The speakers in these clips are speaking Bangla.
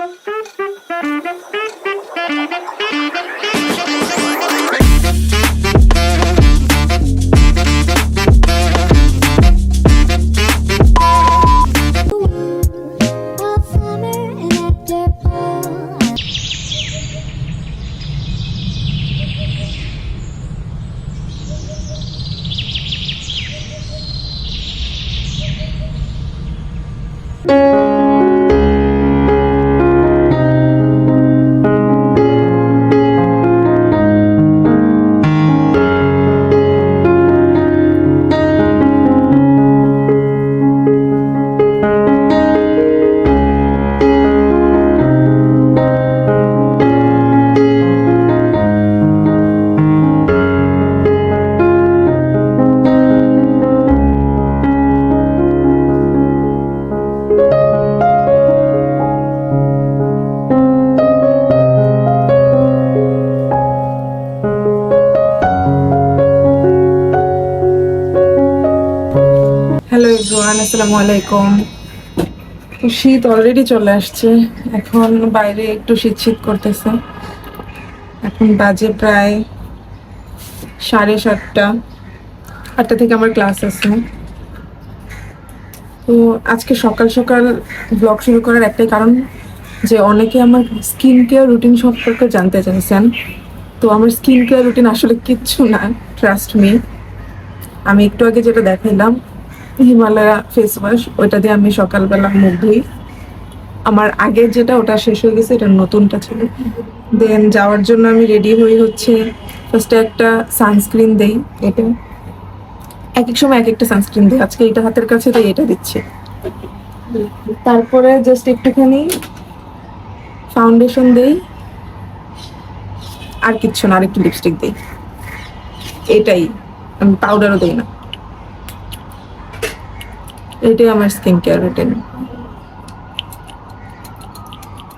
スイスイスイスイスイスイスイスイスイスイ ইভরান আসসালামু আলাইকুম। তো শীত অলরেডি চলে আসছে। এখন বাইরে একটু শীত শীত করতেছে। এখন বাজে প্রায় সাড়ে সাতটা। আটটা থেকে আমার ক্লাস আছে। তো আজকে সকাল সকাল ব্লগ শুরু করার একটাই কারণ যে অনেকে আমার স্কিন কেয়ার রুটিন সম্পর্কে জানতে চাইছেন। তো আমার স্কিন কেয়ার রুটিন আসলে কিচ্ছু না ট্রাস্ট মি আমি একটু আগে যেটা দেখাইলাম হিমালয়া ফেস ওয়াশ ওইটা দিয়ে আমি সকালবেলা মুখ ধুই। আমার আগে যেটা, ওটা শেষ হয়ে গেছে, এটা নতুনটা ছিল। দেন যাওয়ার জন্য আমি রেডি হই হচ্ছে ফার্স্টে একটা সানস্ক্রিন দেই, এটা। এক এক সময় এক একটা সানস্ক্রিন দিই, আজকে এটা হাতের কাছে তাই এটা দিচ্ছি। তারপরে জাস্ট একটুখানি ফাউন্ডেশন দেই। আর কিচ্ছু না আর একটু লিপস্টিক দিই। এটাই, আমি পাউডারও দিই না। এটাই আমার স্কিন কেয়ার রুটিন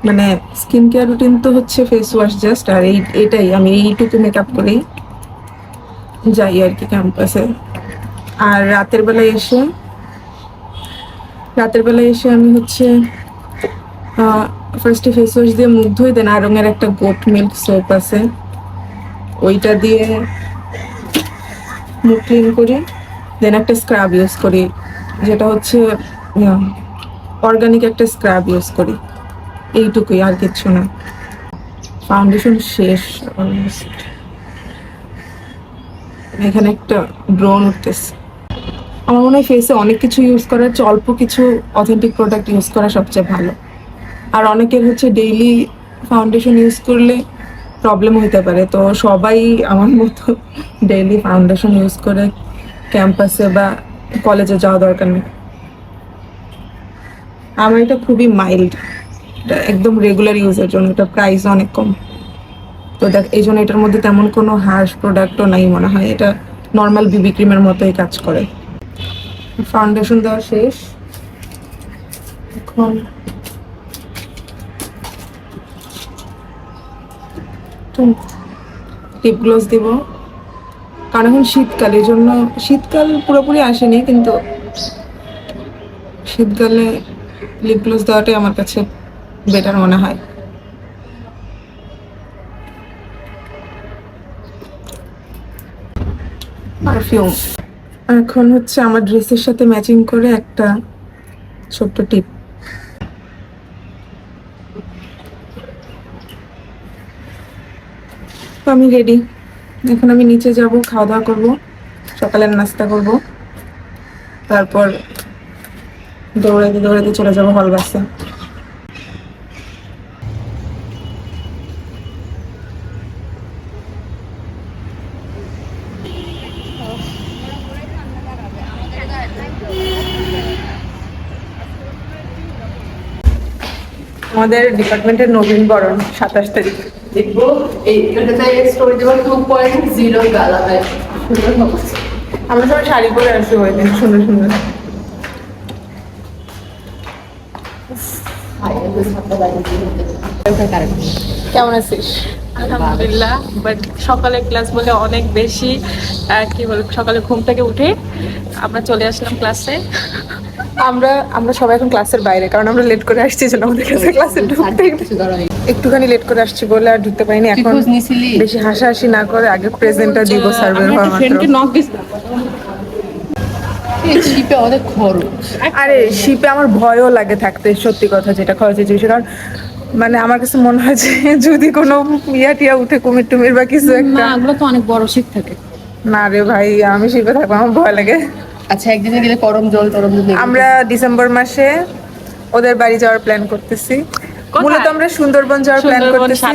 মানে স্কিন কেয়ার রুটিন তো হচ্ছে ফেস ওয়াশ জাস্ট আর এই, এটাই, আমি এইটুকু মেকআপ করেই যাই আর কি ক্যাম্পাসে আর রাতের বেলায় এসে, রাতের বেলায় এসে আমি হচ্ছে ফার্স্টে ফেস ওয়াশ দিয়ে মুখ ধুই দেন আরঙের একটা গোট মিল্ক সোপ আছে। ওইটা দিয়ে মুখ ক্লিন করি দেন একটা স্ক্রাব ইউজ করি। যেটা হচ্ছে অর্গানিক একটা স্ক্রাব ইউজ করি। এইটুকুই, আর কিচ্ছু না। ফাউন্ডেশন শেষ অলমোস্ট এখানে একটা ড্রোন উঠতেছে। আমার মনে হয় ফেসে অনেক কিছু ইউজ করার চেয়ে অল্প কিছু অথেন্টিক প্রোডাক্ট ইউজ করা সবচেয়ে ভালো। আর অনেকের হচ্ছে ডেইলি ফাউন্ডেশন ইউজ করলে প্রবলেম হতে পারে। তো সবাই আমার মতো ডেইলি ফাউন্ডেশন ইউজ করে ক্যাম্পাসে বা কলেজে যাওয়া দরকার নেই। আমার এটা খুবই মাইল্ড এটা একদম রেগুলার ইউজের জন্য, এটা প্রাইস অনেক কম। তো দেখ, এই জন্য এটার মধ্যে তেমন কোনো হার্শ প্রোডাক্টও নাই মনে হয়। এটা নর্মাল বিবি ক্রিমের মতোই কাজ করে। ফাউন্ডেশন দেওয়া শেষ। এখন লিপ গ্লোস দিব। কারণ এখন শীতকাল, এই জন্য শীতকাল পুরোপুরি আসেনি, কিন্তু শীতকালে লিপ গ্লোস দেওয়াটাই আমার কাছে বেটার মনে হয়। পারফিউম এখন হচ্ছে আমার ড্রেসের সাথে ম্যাচিং করে একটা ছোট্ট টিপ তো আমি রেডি এখন আমি নিচে যাব খাওয়া দাওয়া করব, সকালের নাস্তা করব। তারপর দৌড়াতে দৌড়াতে চলে যাব হল বাসে। আমাদের ডিপার্টমেন্টের নবীন বরণ, সাতাশ তারিখ। দেখব। এই এটাতে স্টোরি দেবো। টু পয়েন্ট জিরো গালাবে আমরা সবাই শাড়ি পরে আসি ওই দিন সুন্দর সুন্দর। কেমন আছিস? আলহামদুলিল্লাহ বাট সকালে ক্লাস বলে অনেক বেশি কি বল সকালে ঘুম থেকে উঠে আমরা চলে আসলাম ক্লাসে আমরা আমরা সবাই এখন ক্লাসের বাইরে কারণ আমরা লেট করে আসছি আমাদের কাছে ক্লাসে ঢুকতে একটুখানি লেট করে আসছি বলে আর ঢুকতে পারিনি। এখন? বেশি হাসাহাসি না করে আগে প্রেজেন্টটা দিব সার্ভে হওয়া শিপে অনেক খরচ। আরে শিপে আমার ভয়ও লাগে থাকতে সত্যি কথা যেটা খরচের জিনিস কারণ মানে আমার কাছে মনে হয় যে যদি কোনো ইয়া টিয়া উঠে কুমির টুমির বা কিছু একটা না ওগুলো তো অনেক বড় শিপ থাকে। না রে ভাই আমি শিপে থাকব আমার ভয় লাগে। আচ্ছা একদিনে গেলে গরম জল টরম আমরা ডিসেম্বর মাসে ওদের বাড়ি যাওয়ার প্ল্যান করতেছি? মূলত আমরা সুন্দরবন যাওয়ার প্ল্যান করতেছি।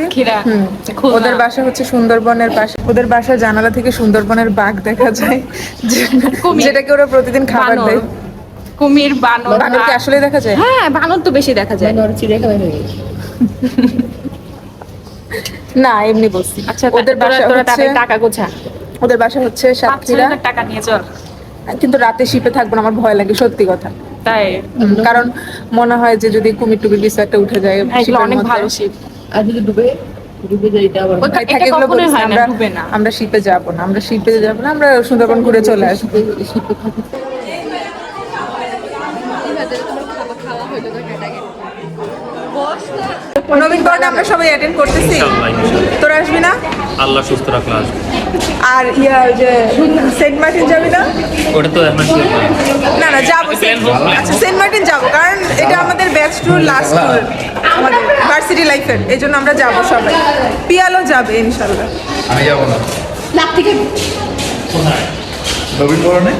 ওদের বাসা হচ্ছে সুন্দরবনের পাশে। ওদের বাসার জানালা থেকে সুন্দরবনের বাঘ দেখা যায়। যেটাকে ওরা প্রতিদিন খাবার দেয়। কুমির বানর। বানর কি আসলে দেখা যায়? হ্যাঁ বানর তো বেশি দেখা যায়। চিড়িয়াখানা হয়ে না এমনি বলছি। আচ্ছা ওদের বাসা হচ্ছে টাকা গোছা। ওদের বাসা হচ্ছে সাতক্ষীরা। টাকা নিয়ে চল। কিন্তু রাতে শিপে থাকব না আমার ভয় লাগে সত্যি কথা। তাই? কারণ মনে হয় যে যদি কুমির টুমির কিছু একটা উঠে যায় হ্যাঁ, অনেক ভালো শিপ আর যদি ডুবে আমরা শিপে যাব না আমরা শিপে যাব না আমরা সুন্দরবন ঘুরে চলে আসব। আমরা সবাই অ্যাটেন্ড করতেছি। তোরা আসবি না? আল্লাহ সুস্থ রাখলে আসবে। আর ইয়া ওই যে সেন্ট মার্টিন যাবি না? ওটা তো এখন না না যাব আচ্ছা সেন্ট মার্টিন যাব কারণ এটা আমাদের ব্যাচ টুর লাস্ট টুর আমাদের ভার্সিটি লাইফের এই জন্য আমরা যাব সবাই। পিয়ালো যাবে ইনশাল্লাহ। আমি যাব না। লাখ থেকে নবীন বরণে?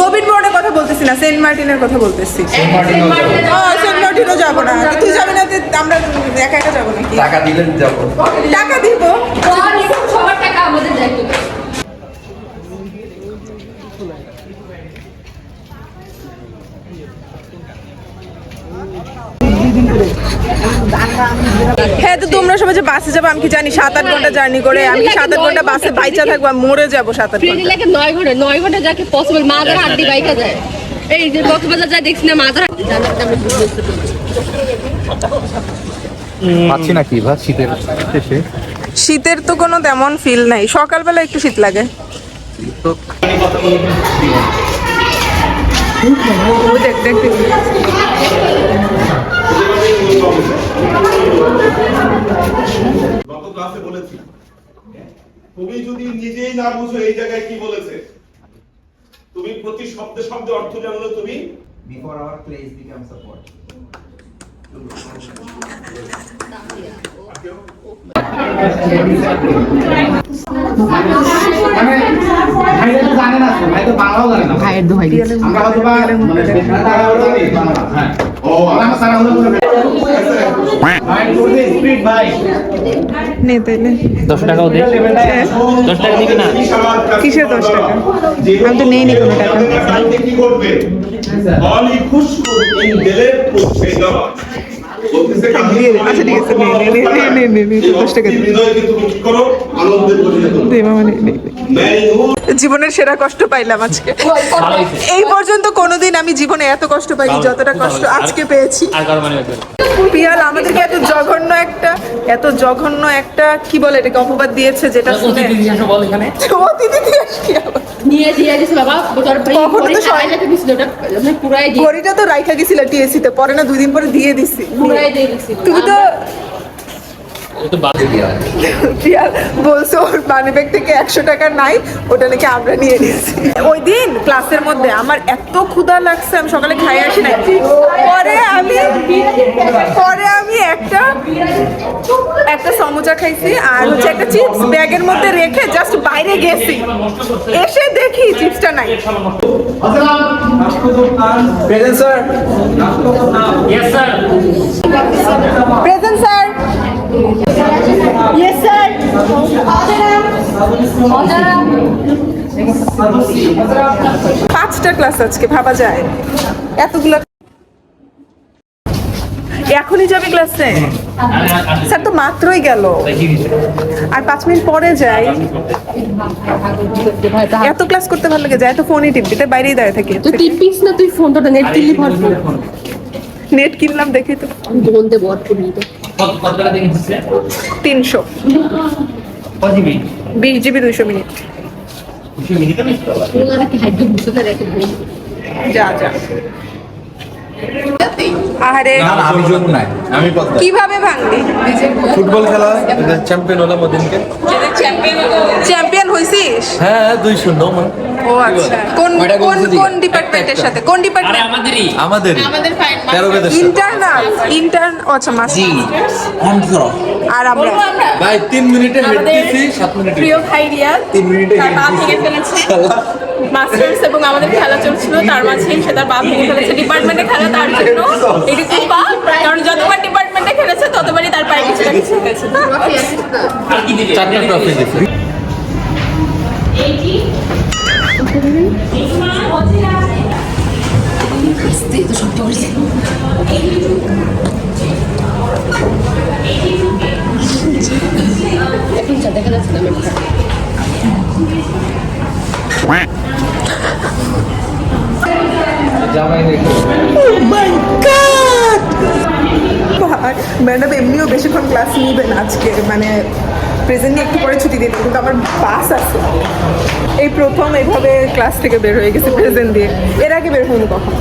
নবীন বরণের কথা বলতেছি না সেন্ট মার্টিনের কথা বলতেছি। সেন্ট মার্টিনও যাব। ও সেন্ট মার্টিনও যাব না। তুই যাবি না আমরা একা একা যাব নাকি? টাকা দিলে যাব। টাকা দিব সবার টাকা আমাদের দায়িত্ব হ্যাঁ তো তোমরা সবাই যে বাসে যাব আমি কি জানি সাত আট ঘণ্টা জার্নি করে আমি সাত আট ঘণ্টা বাসে বাইচা থাকব আমি মরে যাব সাত আট ঘণ্টা লাগে নয় ঘণ্টা নয় ঘণ্টা যাকে পসিবল মাদার হাড্ডি বাইকা যায়। এই যে কক্সবাজার যা দেখছি না মাদার না কি ভাত শীতের শেষে। শীতের তো কোনো তেমন ফিল নাই। সকালবেলা একটু শীত লাগে। দেখ দেখ। তুমি যদি নিজেই না বুঝো এই জায়গায় কি বলেছে তুমি প্রতি শব্দে শব্দে অর্থ জানলে তুমি Before our place become support pot. ভাইয়ের দোহাই দিচ্ছি। নে তাইলে দশ টাকা ওদের দশ টাকা দিবি না কিসের দশ টাকা? আমি তো নেইনি কোনো টাকা। আচ্ছা ঠিক আছে নে নে নে দশ টাকা দে মামা নে জীবনের সেরা কষ্ট পাইলাম আজকে। এই পর্যন্ত কোনোদিন আমি জীবনে এত কষ্ট পাইনি যতটা কষ্ট আজকে পেয়েছি। আর কারও মানে পিয়াল আমাদেরকে এত জঘন্য একটা এত জঘন্য একটা কি বলে এটাকে অপবাদ দিয়েছে যেটা শুনে? বল অতিথি দিয়েছ কি আবার? নিয়ে দিয়ে দিছে বাবা তোর কখনো তো সবাই- রেখে দিছিল ওটা মানে পুরাই দিয়ে ঘড়িটা তো রাইখা গেছিল তে পরে না দুই দিন পরে দিয়ে দিছি। পুরাই দিয়ে দিছিল তুমি তো তো বলছো ওর মানি ব্যাগ থেকে একশো টাকা নাই ওটা নাকি আমরা নিয়ে নিয়েছি। ওই দিন ক্লাসের মধ্যে আমার এত ক্ষুধা লাগছে আমি সকালে খাই আসি নাই। পরে আমি পরে আমি একটা একটা সমোচা খাইছি আর হচ্ছে একটা চিপস ব্যাগের মধ্যে রেখে জাস্ট বাইরে গেছি। এসে দেখি চিপসটা নাই। Present sir sir present sir পাঁচটা ক্লাস আজকে ভাবা যায়। এতগুলো এখনই যাবে ক্লাসে স্যার তো মাত্রই গেল। আর পাঁচ মিনিট পরে যাই। এত ক্লাস করতে ভালো লাগে যায় তো ফোনই টিপবি তাই বাইরেই দাঁড়িয়ে থাকি। তুই টিপিস না তুই ফোনটা নেট কিনলি নেট কিনলাম দেখি তো। ফোন দে ভরপুর নিতে কত কত টাকা দিয়ে কিনছিস তিনশো। দিবি? বিশ জিবি দুইশো মিনিট। যা যা। আহারে। না না আমি যোগ নাই। আমি পদ্মা কীভাবে ভাঙলি? ফুটবল খেলা চ্যাম্পিয়ন হলাম ওদিনকে। চ্যাম্পিয়ন হইছিস? হ্যাঁ দুই শূন্য ও আচ্ছা। কোন কোন কোন ডিপার্টমেন্টের সাথে? কোন ডিপার্টমেন্ট আমাদেরই। আমাদের ইন্টারনাল ইন্টার্ন আচ্ছা মাস্টার আর আমরা? ভাই তিন মিনিটে হেড প্রিয় ভাই রিয়াদ তিন মিনিটে হেড মাস্টার্স এবং আমাদের খেলা চলছিল তার মাঝে সে তার পা ভেঙে ফেলেছে ডিপার্টমেন্টে খেলা তার জন্য এটুকু পা কারণ যতবার ডিপার্টমেন্টে খেলেছে ততবারই তার পায়ে কিছু দেখা যাচ্ছে না ম্যাডাম, এমনিও বেশিক্ষণ ক্লাস নিবেন আজকে। মানে প্রেজেন্টলি একটু পরে ছুটি দিতে কিন্তু আমার বাস আছে। এই প্রথম এইভাবে ক্লাস থেকে বের হয়ে গেছে প্রেজেন্ট দিয়ে। এর আগে বের হয়নি কখন?